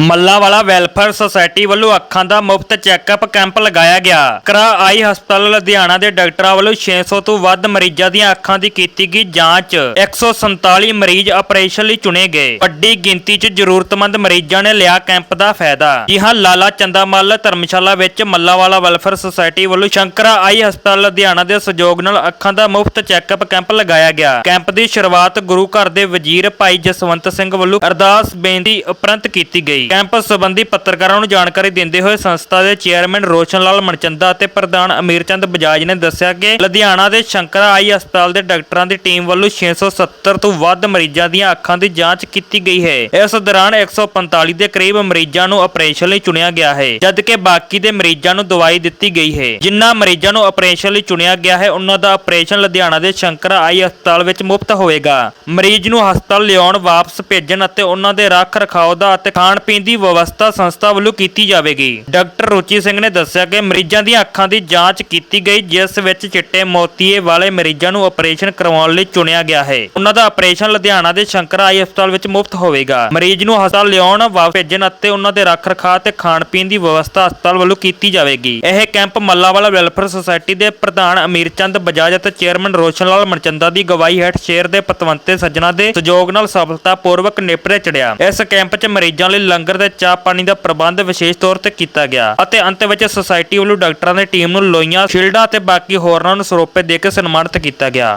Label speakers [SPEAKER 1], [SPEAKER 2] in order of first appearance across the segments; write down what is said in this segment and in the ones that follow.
[SPEAKER 1] Mallawala welfare society ਵੱਲੋਂ ਅੱਖਾਂ ਦਾ ਮੁਫਤ ਚੈੱਕਅਪ ਕੈਂਪ ਲਗਾਇਆ ਗਿਆ। ਕਰਾ ਆਈ ਹਸਪਤਾਲ ਲੁਧਿਆਣਾ ਦੇ ਡਾਕਟਰਾਂ ਵੱਲੋਂ 600 ਤੋਂ ਵੱਧ ਮਰੀਜ਼ਾਂ ਦੀਆਂ ਅੱਖਾਂ ਦੀ ਕੀਤੀ ਗਈ ਜਾਂਚ। 147 ਮਰੀਜ਼ ਆਪਰੇਸ਼ਨ ਲਈ ਚੁਣੇ ਗਏ। ਵੱਡੀ ਗਿਣਤੀ 'ਚ ਜ਼ਰੂਰਤਮੰਦ ਮਰੀਜ਼ਾਂ ਨੇ ਲਿਆ ਕੈਂਪ ਦਾ ਫਾਇਦਾ। ਜੀ ਹਾਂ, ਲਾਲਾ ਚੰਦਾ ਮੱਲ ਧਰਮਸ਼ਾਲਾ ਵਿੱਚ ਮੱਲਾਵਾਲਾ ਵੈਲਫੇਅਰ ਸੁਸਾਇਟੀ ਵੱਲੋਂ ਸ਼ੰਕਰਾ ਆਈ ਹਸਪਤਾਲ ਲੁਧਿਆਣਾ ਦੇ ਸਹਿਯੋਗ ਨਾਲ ਅੱਖਾਂ ਦਾ ਮੁਫਤ ਚੈੱਕਅਪ ਕੈਂਪ ਲਗਾਇਆ ਗਿਆ। ਕੈਂਪ ਦੀ ਸ਼ੁਰੂਆਤ ਗੁਰੂ ਘਰ ਦੇ ਵਜ਼ੀਰ ਭਾਈ ਜਸਵੰਤ ਸਿੰਘ ਵੱਲੋਂ ਅਰਦਾਸ ਬੇਨਤੀ ਉਪਰੰਤ ਕੀਤੀ ਗਈ। ਕੈਂਪਸ ਸੰਬੰਧੀ ਪੱਤਰਕਾਰਾਂ ਨੂੰ ਜਾਣਕਾਰੀ ਦਿੰਦੇ ਹੋਏ ਸੰਸਥਾ ਦੇ ਚੇਅਰਮੈਨ ਰੋਸ਼ਨ ਲਾਲ ਮਣਚੰਦਾ ਅਤੇ ਪ੍ਰਧਾਨ ਅਮੀਰਚੰਦ ਬਜਾਜ ਨੇ ਦੱਸਿਆ ਕਿ ਲੁਧਿਆਣਾ ਦੇ ਸ਼ੰਕਰਾ ਆਈ ਹਸਪਤਾਲ ਦੇ ਡਾਕਟਰਾਂ ਦੀ ਟੀਮ ਵੱਲੋਂ 670 ਤੋਂ ਵੱਧ ਮਰੀਜ਼ਾਂ ਦੀਆਂ ਅੱਖਾਂ ਦੀ ਜਾਂਚ ਕੀਤੀ ਗਈ ਹੈ। ਇਸ ਦੌਰਾਨ 145 ਦੇ ਕਰੀਬ ਮਰੀਜ਼ਾਂ ਨੂੰ ਆਪਰੇਸ਼ਨ ਲਈ ਚੁਣਿਆ ਗਿਆ ਹੈ, ਜਦਕਿ ਬਾਕੀ ਦੇ ਮਰੀਜ਼ਾਂ ਨੂੰ ਦਵਾਈ ਦਿੱਤੀ ਗਈ ਹੈ। ਜਿਨ੍ਹਾਂ ਮਰੀਜ਼ਾਂ ਨੂੰ ਆਪਰੇਸ਼ਨ ਲਈ ਚੁਣਿਆ ਗਿਆ ਹੈ, ਉਹਨਾਂ ਦਾ ਆਪਰੇਸ਼ਨ ਲੁਧਿਆਣਾ ਦੇ ਸ਼ੰਕਰਾ ਆਈ ਹਸਪਤਾਲ ਵਿੱਚ ਮੁਫਤ ਹੋਵੇਗਾ। ਮਰੀਜ਼ ਨੂੰ ਹਸਪਤਾਲ ਲਿਆਉਣ, ਵਾਪਸ ਭੇਜਣ ਅਤੇ ਉਹਨਾਂ ਦੇ ਰੱਖ ਰਖਾਓ ਦਾ ਅਤੇ ਖਾਣ ਪੀਣ ਦੀ ਵਿਵਸਥਾ ਸੰਸਥਾ ਵੱਲੋਂ ਕੀਤੀ ਜਾਵੇਗੀ। ਡਾਕਟਰ ਰੁਚੀ ਸਿੰਘ ਨੇ ਦੱਸਿਆ ਕਿ ਮਰੀਜ਼ਾਂ ਦੀਆਂ ਅੱਖਾਂ ਦੀ ਜਾਂਚ ਕੀਤੀ ਗਈ, ਜਿਸ ਵਿੱਚ ਚਿੱਟੇ ਮੋਤੀਏ ਵਾਲੇ ਮਰੀਜ਼ਾਂ ਨੂੰ ਆਪਰੇਸ਼ਨ ਕਰਵਾਉਣ ਲਈ ਚੁਣਿਆ ਗਿਆ ਹੈ। ਉਹਨਾਂ ਦਾ ਆਪਰੇਸ਼ਨ ਲੁਧਿਆਣਾ ਦੇ ਸ਼ੰਕਰਾ ਆਈ ਹਸਪਤਾਲ ਵਿੱਚ ਮੁਫਤ ਹੋਵੇਗਾ। ਮਰੀਜ਼ ਨੂੰ ਹਸਪਤਾਲ ਲਿਆਉਣ, ਵਾਪਸ ਭੇਜਣ ਅਤੇ ਉਹਨਾਂ ਦੇ ਰੱਖ ਰਖਾਅ ਤੇ ਖਾਣ ਪੀਣ ਦੀ ਵਿਵਸਥਾ ਹਸਪਤਾਲ ਵੱਲੋਂ ਕੀਤੀ ਜਾਵੇਗੀ। ਇਹ ਕੈਂਪ ਮੱਲਾਵਾਲਾ ਵੈਲਫੇਅਰ ਸੁਸਾਇਟੀ ਦੇ ਪ੍ਰਧਾਨ ਅਮੀਰ ਚੰਦ ਬਜਾਜ ਅਤੇ ਚੇਅਰਮੈਨ ਰੋਸ਼ਨ ਲਾਲ ਮਨਚੰਦਾ ਦੀ ਗਵਾਹੀ ਹੇਠ ਸ਼ੇਰ ਦੇ ਪਤਵੰਤੇ ਸੱਜਣਾ ਦੇ ਸਹਿਯੋਗ ਨਾਲ ਸਫਲਤਾਪੂਰਵਕ ਨੇਪਰੇ ਚੜਿਆ ਇਸ ਕੈਂਪ 'ਚ ਮਰੀਜ਼ਾਂ ਲਈ ਲੰਗਰ ਤੇ ਚਾਹ ਪਾਣੀ ਦਾ ਪ੍ਰਬੰਧ ਵਿਸ਼ੇਸ਼ ਤੌਰ ਤੇ ਕੀਤਾ ਗਿਆ ਅਤੇ ਅੰਤ ਵਿੱਚ ਸੁਸਾਇਟੀ ਵੱਲੋਂ ਡਾਕਟਰਾਂ ਦੀ ਟੀਮ ਨੂੰ ਲੋਈਆਂ ਸ਼ੀਲਡਾਂ ਅਤੇ ਬਾਕੀ ਹੋਰਨਾਂ ਨੂੰ ਸਰੋਪੇ ਦੇ ਕੇ ਸਨਮਾਨਿਤ ਕੀਤਾ ਗਿਆ।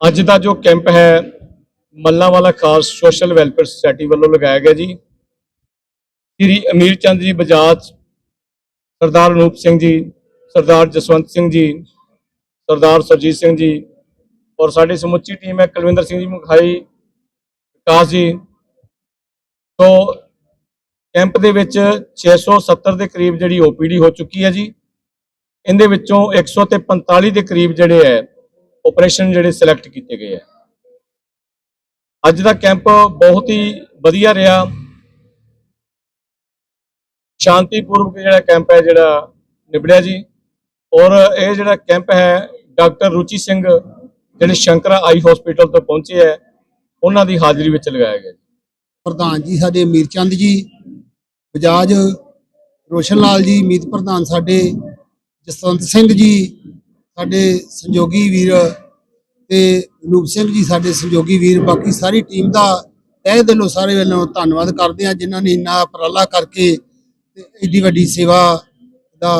[SPEAKER 2] ਅੱਜ ਦਾ ਜੋ ਕੈਂਪ ਹੈ, ਮੱਲਾਂਵਾਲਾ ਖਾਸ ਸੋਸ਼ਲ ਵੈਲਫੇਅਰ ਸੁਸਾਇਟੀ ਵੱਲੋਂ ਲਗਾਇਆ ਗਿਆ ਜੀ। ਸ੍ਰੀ ਅਮੀਰ ਚੰਦ ਜੀ ਬਜਾਜ, ਸਰਦਾਰ ਅਨੂਪ ਸਿੰਘ ਜੀ, ਸਰਦਾਰ ਜਸਵੰਤ ਸਿੰਘ ਜੀ, ਸਰਦਾਰ ਸਰਜੀਤ ਸਿੰਘ ਜੀ ਔਰ ਸਾਡੀ ਸਮੁੱਚੀ ਟੀਮ ਹੈ ਕੁਲਵਿੰਦਰ ਸਿੰਘ ਜੀ ਮੁਖਾਈ, ਵਿਕਾਸ ਜੀ। ਤੋਂ ਕੈਂਪ ਦੇ ਵਿੱਚ 670 ਦੇ ਕਰੀਬ ਜਿਹੜੀ ਓਪੀਡੀ ਹੋ ਚੁੱਕੀ ਹੈ ਜੀ। ਇਹਦੇ ਵਿੱਚੋਂ 100 ਤੇ 45 ਦੇ ਕਰੀਬ ਜਿਹੜੇ ਹੈ ਆਪਰੇਸ਼ਨ ਜਿਹੜੇ ਸਿਲੈਕਟ ਕੀਤੇ ਗਏ ਹੈ। ਅੱਜ ਦਾ ਕੈਂਪ ਬਹੁਤ ਹੀ ਵਧੀਆ ਰਿਹਾ। ਸ਼ਾਂਤੀਪੂਰਵਕ ਜਿਹੜਾ ਕੈਂਪ ਹੈ, ਜਿਹੜਾ ਨਿਬੜਿਆ ਜੀ। ਔਰ ਇਹ ਜਿਹੜਾ ਕੈਂਪ ਹੈ, ਡਾਕਟਰ ਰੁਚੀ ਸਿੰਘ, ਜਿਹੜੇ ਸ਼ੰਕਰਾ ਆਈ ਹਸਪੀਟਲ ਤੋਂ ਪਹੁੰਚੇ ਹੈ, ਉਹਨਾਂ ਦੀ ਹਾਜ਼ਰੀ ਵਿੱਚ ਲਗਾਇਆ ਗਿਆ
[SPEAKER 3] ਪ੍ਰਧਾਨ ਜੀ, ਸਾਡੇ ਮੀਰਚੰਦ ਜੀ ਬਜਾਜ ਰੋਸ਼ਨ ਲਾਲ ਜੀ, ਮੀਤ ਪ੍ਰਧਾਨ ਸਾਡੇ, ਜਸਵੰਤ ਸਿੰਘ ਜੀ, ਸਾਡੇ ਸੰਯੋਗੀ ਵੀਰ ਤੇ ਅਨੂਪ ਸਿੰਘ ਜੀ ਸਾਡੇ ਸੰਯੋਗੀ ਵੀਰ, ਬਾਕੀ ਸਾਰੀ ਟੀਮ ਦਾ ਤਹਿ ਦਿਲੋਂ ਸਾਰੇ ਵੱਲੋਂ ਧੰਨਵਾਦ ਕਰਦੇ ਆ ਜਿਨ੍ਹਾਂ ਨੇ ਇੰਨਾ ਉਪਰਾਲਾ ਕਰਕੇ ਤੇ ਏਡੀ ਵੱਡੀ ਸੇਵਾ ਦਾ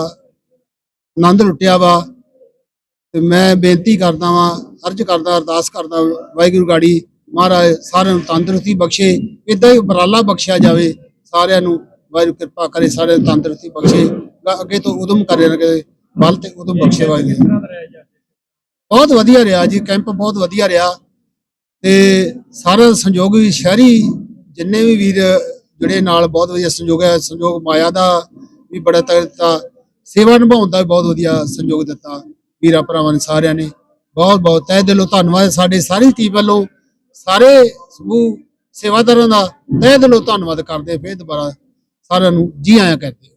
[SPEAKER 3] ਆਨੰਦ ਲੁੱਟਿਆ ਵਾ। ਤੇ ਮੈਂ ਬੇਨਤੀ ਕਰਦਾ ਵਾਂ, ਅਰਜ਼ ਕਰਦਾ, ਅਰਦਾਸ ਕਰਦਾ ਵਾਹਿਗੁਰੂ ਗਾੜੀ ਮਹਾਰਾਜ ਸਾਰਿਆਂ ਨੂੰ ਤੰਦਰੁਸਤੀ ਬਖਸ਼ੇ ਇਦਾਂ ਹੀ ਉਪਰਾਲਾ ਬਖਸ਼ਿਆ ਜਾਵੇ ਸਾਰਿਆਂ ਨੂੰ। ਵਾਹਿਗੁਰੂ ਕਿਰਪਾ ਕਰੇ ਸਾਰੇ ਤੰਦਰੁਸਤੀ ਬਖਸ਼ੇ। ਅੱਗੇ ਤੋਂ ਉਦਮ ਕਰੇ ਲਗੇ ਬਲ ਤੇ ਉਦਮ ਬਖਸ਼ੇ ਵਾਹਿਗੁਰੂ ਬਹੁਤ ਵਧੀਆ ਰਿਹਾ ਜੀ, ਕੈਂਪ ਬਹੁਤ ਵਧੀਆ ਰਿਹਾ। ਤੇ ਸਾਰਾ ਸੰਯੋਗ ਵੀ ਸ਼ਹਿਰੀ ਜਿੰਨੇ ਵੀ ਵੀਰ ਜਿਹੜੇ ਨਾਲ ਬਹੁਤ ਵਧੀਆ ਸੰਯੋਗ ਹੈ। ਸੰਯੋਗ ਮਾਇਆ ਦਾ ਵੀ ਬੜਾ ਤਗੜਾ ਸੇਵਾ ਨਿਭਾਉਣ ਦਾ ਵੀ ਬਹੁਤ ਵਧੀਆ ਸੰਯੋਗ ਦਿੱਤਾ ਵੀਰਾਂ ਭਰਾਵਾਂ ਨੇ ਸਾਰਿਆਂ ਨੇ। ਬਹੁਤ ਬਹੁਤ ਤਹਿ ਦਿਲੋਂ ਧੰਨਵਾਦ ਸਾਡੇ ਸਾਰੀ ਟੀਮ ਵੱਲੋਂ। ਸਾਰੇ ਸਮੂਹ ਸੇਵਾਦਾਰਾਂ ਦਾ ਤਹਿ ਦਿਲੋਂ ਧੰਨਵਾਦ ਕਰਦੇ ਫੇਰ ਦੁਬਾਰਾ ਸਾਰਿਆਂ ਨੂੰ ਜੀ ਆਇਆਂ ਕਰਦੇ